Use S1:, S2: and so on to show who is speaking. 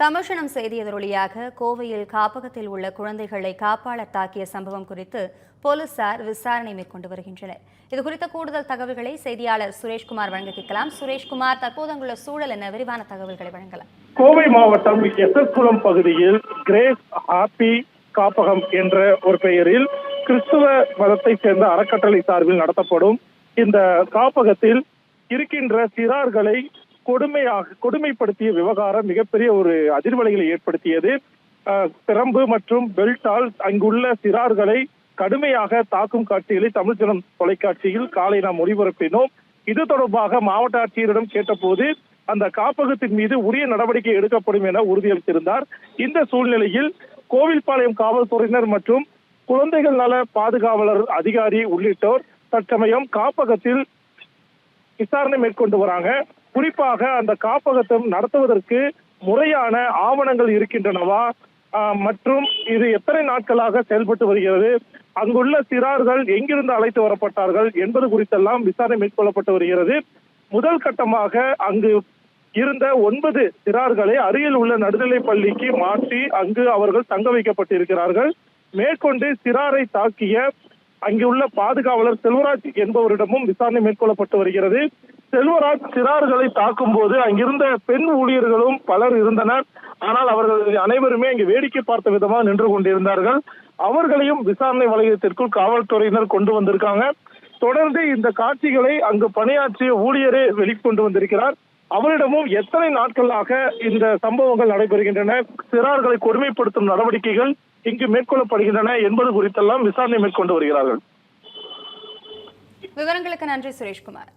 S1: தமிழ்ஷனம் செய்தி எதிரொலியாக கோவையில் காப்பகத்தில் உள்ள குழந்தைகளை காப்பாளர் தாக்கிய சம்பவம் குறித்து போலீசார் விசாரணை மேற்கொண்டு வருகின்றனர். இது குறித்த கூடுதல் தகவல்களை செய்தியாளர் சுரேஷ்குமார் வழங்க கேட்கலாம். சுரேஷ்குமார் தற்போது அங்குள்ள சூழல் என விரிவான தகவல்களை வழங்கலாம்.
S2: கோவை மாவட்டம் எசர்குளம் பகுதியில் கிரேஸ் ஹாப்பி காப்பகம் என்ற ஒரு பெயரில் கிறிஸ்துவ மதத்தை சேர்ந்த அறக்கட்டளை சார்பில் நடத்தப்படும் இந்த காப்பகத்தில் இருக்கின்ற சிறார்களை கொடுமையாக கொடுமைப்படுத்திய விவகாரம் மிகப்பெரிய ஒரு அதிர்வலைகளை ஏற்படுத்தியது. பிரம்பு மற்றும் பெல்ட்டால் அங்குள்ள சிறார்களை கடுமையாக தாக்கும் காட்சிகளை தமிழ்ச்சனம் தொலைக்காட்சியில் காலை நாம் ஒளிபரப்பினோம். இது தொடர்பாக மாவட்ட ஆட்சியரிடம் கேட்டபோது அந்த காப்பகத்தின் மீது உரிய நடவடிக்கை எடுக்கப்படும் என உறுதியளித்திருந்தார். இந்த சூழ்நிலையில் கோவில்பாளையம் காவல்துறையினர் மற்றும் குழந்தைகள் நல பாதுகாவலர் அதிகாரி உள்ளிட்டோர் தற்சமயம் காப்பகத்தில் விசாரணை மேற்கொண்டு வராங்க. குறிப்பாக அந்த காப்பகத்தை நடத்துவதற்கு முறையான ஆவணங்கள் இருக்கின்றனவா? ஆஹ், மற்றும் இது எத்தனை நாட்களாக செயல்பட்டு வருகிறது? அங்குள்ள சிறார்கள் எங்கிருந்து அழைத்து வரப்பட்டார்கள் என்பது குறித்தெல்லாம் விசாரணை மேற்கொள்ளப்பட்டு வருகிறது. முதல் கட்டமாக அங்கு இருந்த ஒன்பது சிறார்களை அருகில் உள்ள நடுநிலை பள்ளிக்கு மாற்றி அங்கு அவர்கள் தங்க வைக்கப்பட்டிருக்கிறார்கள். மேற்கொண்டு சிறாரை தாக்கிய அங்குள்ள பாதுகாவலர் செல்வராஜ் என்பவரிடமும் விசாரணை மேற்கொள்ளப்பட்டு வருகிறது. செல்வராஜ் சிறார்களை தாக்கும் போது அங்கிருந்த பெண் ஊழியர்களும் பலர் இருந்தனர். ஆனால் அவர்கள் அனைவருமே அங்கு வேடிக்கை பார்த்த விதமாக நின்று கொண்டிருந்தார்கள். அவர்களையும் விசாரணை வளையத்திற்குள் காவல்துறையினர் கொண்டு வந்திருக்காங்க. தொடர்ந்து இந்த காட்சிகளை அங்கு பணியாற்றிய ஊழியரே வெளிக்கொண்டு வந்திருக்கிறார். அவரிடமும் எத்தனை நாட்களாக இந்த சம்பவங்கள் நடைபெறுகின்றன சிறார்களை கொடுமைப்படுத்தும் நடவடிக்கைகள் இங்கு மேற்கொள்ளப்படுகின்றன என்பது குறித்தெல்லாம் விசாரணை மேற்கொண்டு வருகிறார்கள்.
S1: விவரங்களுக்கு நன்றி சுரேஷ்குமார்.